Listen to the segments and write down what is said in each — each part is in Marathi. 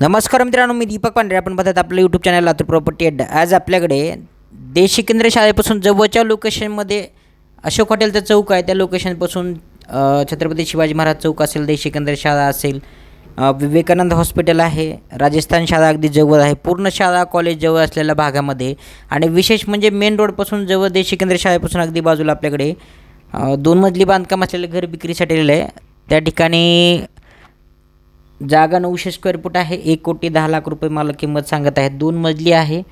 नमस्कार मित्रांनो मी दीपक पांढरे. आपण बघत आपलं यूट्यूब चॅनल लातूर प्रॉपर्टी अड्डा आज आपल्याकडे देशी केंद्र शाळेपासून जवळच्या लोकेशनमध्ये अशोक हॉटेलचं चौक आहे. त्या लोकेशनपासून छत्रपती शिवाजी महाराज चौक असेल देशी केंद्र शाळा असेल विवेकानंद हॉस्पिटल आहे राजस्थान शाळा अगदी जवळ आहे पूर्ण शाळा कॉलेज जवळ असलेल्या भागामध्ये आणि विशेष म्हणजे मेन रोडपासून जवळ देशी केंद्र शाळेपासून अगदी बाजूला आपल्याकडे दोन मजली बांधकाम असलेलं घर विक्रीसाठी आलेलं आहे. त्या ठिकाणी जागा नऊशे स्क्वेअर फूट आहे. एक कोटी दहा लाख रुपये मला किंमत सांगत आहेत. दोन मजली आहे.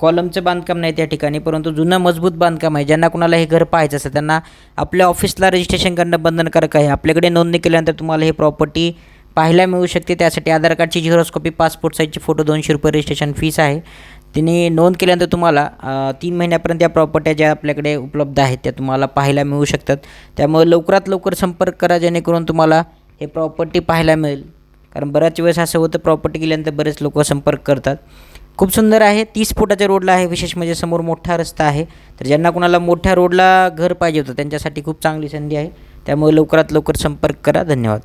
कॉलमचं बांधकाम नाही त्या ठिकाणी परंतु जुनं मजबूत बांधकाम आहे. ज्यांना कुणाला हे घर पाहायचं असेल त्यांना आपल्या ऑफिसला रजिस्ट्रेशन करणं बंधनकारक आहे. आपल्याकडे नोंदणी केल्यानंतर तुम्हाला हे प्रॉपर्टी पाहायला मिळू शकते. त्यासाठी आधार कार्डची झिरोस्कॉपी पासपोर्ट साईजची फोटो दोनशे रुपये रजिस्ट्रेशन फीस आहे. तिने नोंद केल्यानंतर तुम्हाला तीन महिन्यापर्यंत या प्रॉपर्ट्या ज्या आपल्याकडे उपलब्ध आहेत त्या तुम्हाला पाहायला मिळू शकतात. त्यामुळे लवकरात लवकर संपर्क करा जेणेकरून तुम्हाला हे प्रॉपर्टी पाहायला मिळेल. कारण बऱ्याच वेळेस असं होतं प्रॉपर्टी गेल्यानंतर बरेच लोक संपर्क करतात. खूप सुंदर आहे तीस फुटाच्या रोडला आहे विशेष म्हणजे समोर मोठा रस्ता आहे. तर ज्यांना कुणाला मोठ्या रोडला घर पाहिजे होतं त्यांच्यासाठी खूप चांगली संधी आहे. त्यामुळे लवकरात लवकर संपर्क करा. धन्यवाद.